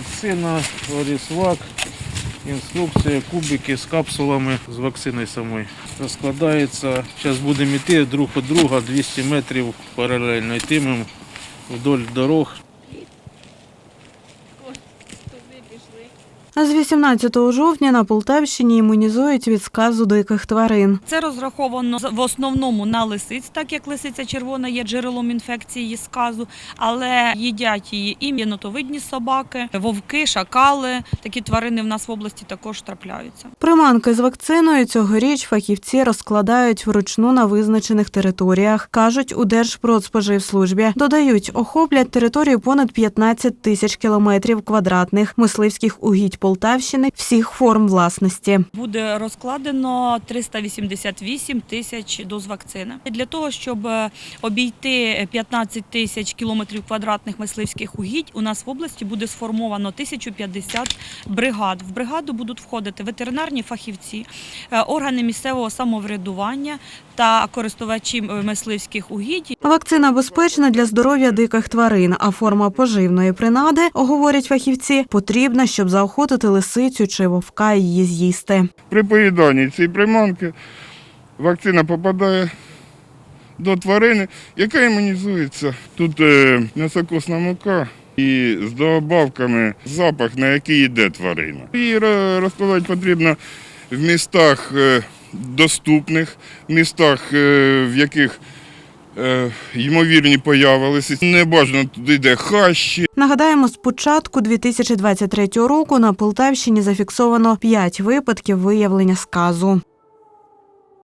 Вакцина, Орісвак, інструкція, кубики з капсулами з вакциною самою. Розкладається. Зараз будемо йти друг від друга 200 метрів паралельно йтимемо вдоль дорог. А з 18 жовтня на Полтавщині імунізують від сказу диких тварин. Це розраховано в основному на лисиць, так як лисиця червона є джерелом інфекції сказу, але їдять її і єнотовидні собаки, вовки, шакали. Такі тварини в нас в області також трапляються. Приманки з вакциною цьогоріч фахівці розкладають вручну на визначених територіях, кажуть у Держпродспоживслужбі. Додають, охоплять територію понад 15 тисяч кілометрів квадратних мисливських угідь Полтавщини всіх форм власності. Буде розкладено 388 тисяч доз вакцини. Для того, щоб е, обійти 15 тисяч кілометрів квадратних мисливських угідь, у нас в області буде сформовано 1050 бригад. В бригаду будуть входити ветеринарні фахівці, е, органи місцевого самоврядування та користувачі мисливських угідь. Вакцина безпечна для здоров'я диких тварин, а форма поживної принади, говорять фахівці, потрібна, щоб заохотити лисицю чи вовка її з'їсти. При поїданні цієї приманки вакцина попадає до тварини, яка імунізується. Тут е, м'ясокосна мука і з добавками запах, на який йде тварина. Її ро- розкладати потрібно в містах е, доступних, в містах, е, в яких ймовірні появилися. Не бажано туди йде хащі, Нагадаємо, з початку 2023 року на Полтавщині зафіксовано 5 випадків виявлення сказу.